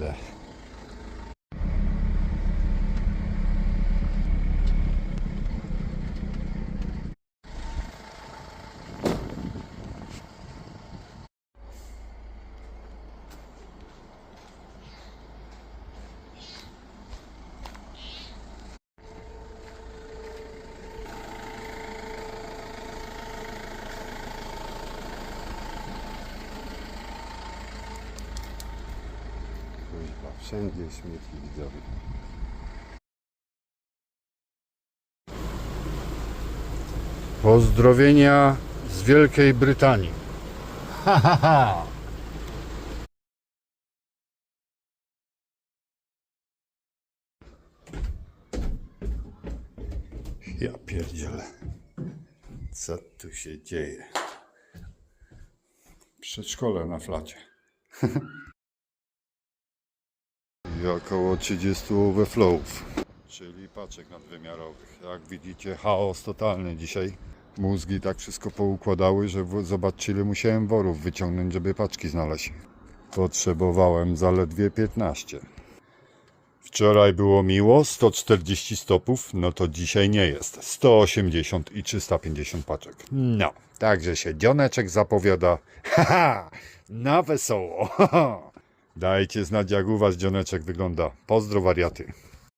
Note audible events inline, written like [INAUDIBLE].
that. Wszędzie śmieci widzowie. Pozdrowienia z Wielkiej Brytanii. Ha, ha, ha. Ja pierdzielę. Co tu się dzieje? Przedszkole na flacie. [LAUGHS] I około 30 overflowów, czyli paczek nadwymiarowych. Jak widzicie, chaos totalny dzisiaj. Mózgi tak wszystko poukładały, że ile musiałem worów wyciągnąć, żeby paczki znaleźć. Potrzebowałem zaledwie 15. Wczoraj było miło, 140 stopów, no to dzisiaj nie jest. 180 i 350 paczek. No, także się dzioneczek zapowiada. [LAUGHS] Haha, na wesoło. [LAUGHS] Dajcie znać jak u was dzioneczek wygląda. Pozdro wariaty.